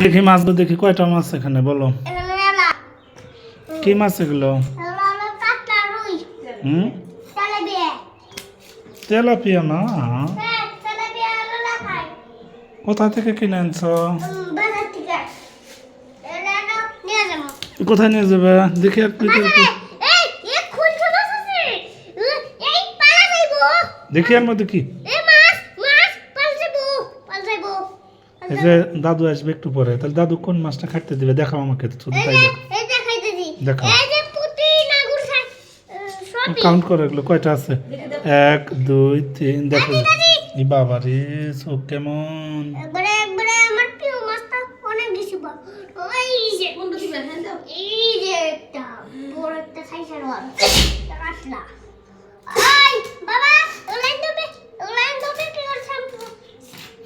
দেখি মাছগুলো দেখি কয়টা মাছ এখানে বলো? কি মাছ এগুলো? হুম? তেলাপিয়া। না? হ্যাঁ কোথা থেকে কিনে আনছ? কোথায় নিয়ে যাবে? দেখি প্লেট। বাজারে। এই এই খুলছে মাছ আছে উহ, এই পালা যাইবো দেখি এর মধ্যে কি এই মাছ মাছ পাল যাইবো পাল যাইবো পাল এই যে দাদু আসবে একটু পরে তাহলে দাদু কোন মাছটা কাটতে দিবে? দেখাও আমাকে শুধু তাই দেখাও। কাউন্ট করো এগুলো কয়টা আছে? এক দুই তিন দেখো। ই বাবা রে চোখ কেমন। একবারে একবারে আমার প্রিয় মাছটা অনেক বেশি বড়। ওই যে এই যে একটা বড় একটা সাইজের বড় কাতলা আই বাবা ওলাইন দেবে ওলাইন দেবে কি করছ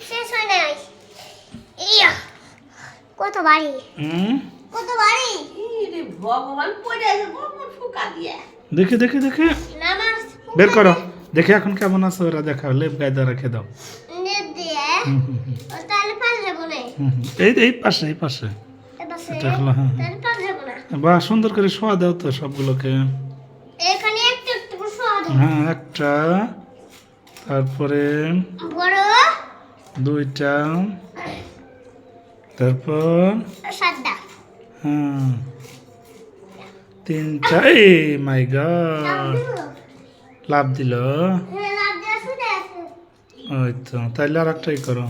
শেষ হয় নাই ইয়া কত বাড়ি? হুম? কত বাড়ি? ভগবান পড়ে আছে ভগবান ফুকা দিয়ে। দেখি দেখি দেখি। বের করো। দেখি এখন কেমন আছে ওরা দেখাও লেপ গায়ে রেখে দাও। এই এই পাশে এই পাশে। এটা হলো, হ্যাঁ, তাহলে পাল যাব না। বা সুন্দর করে শোয়া দাও তো সবগুলোকে। এখানে একটা একটু করে স্বাদ হ্যাঁ একটা তারপরে দুইটা তারপর? হ্যাঁ তিনটা। এ মাই গড লাভ দিল? ওই তো তাইলে আর একটাই করো।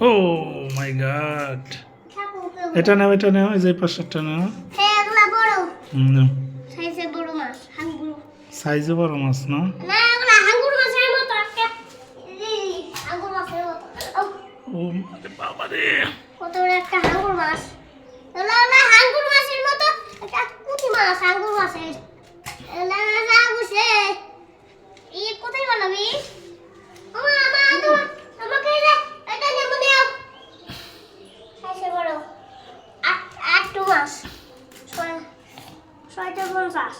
ও মাই গড এটা নাও এটা নাও এই যে পাশেরটা হুম, নাও। সাইজে বড় মাছ না ও মারে বাবা রে। কত বড় একটা হাঙ্গুর মাছ। না না হাঙ্গুর মাছের মতো একটা পুঁটি মাছ, হাঙ্গুর মাছের। না না না বুঝে এই কোথায় বানাবি আমা? আমা তো আমাকে মাছ, ছয়, ছয়টা পঞ্চাশ।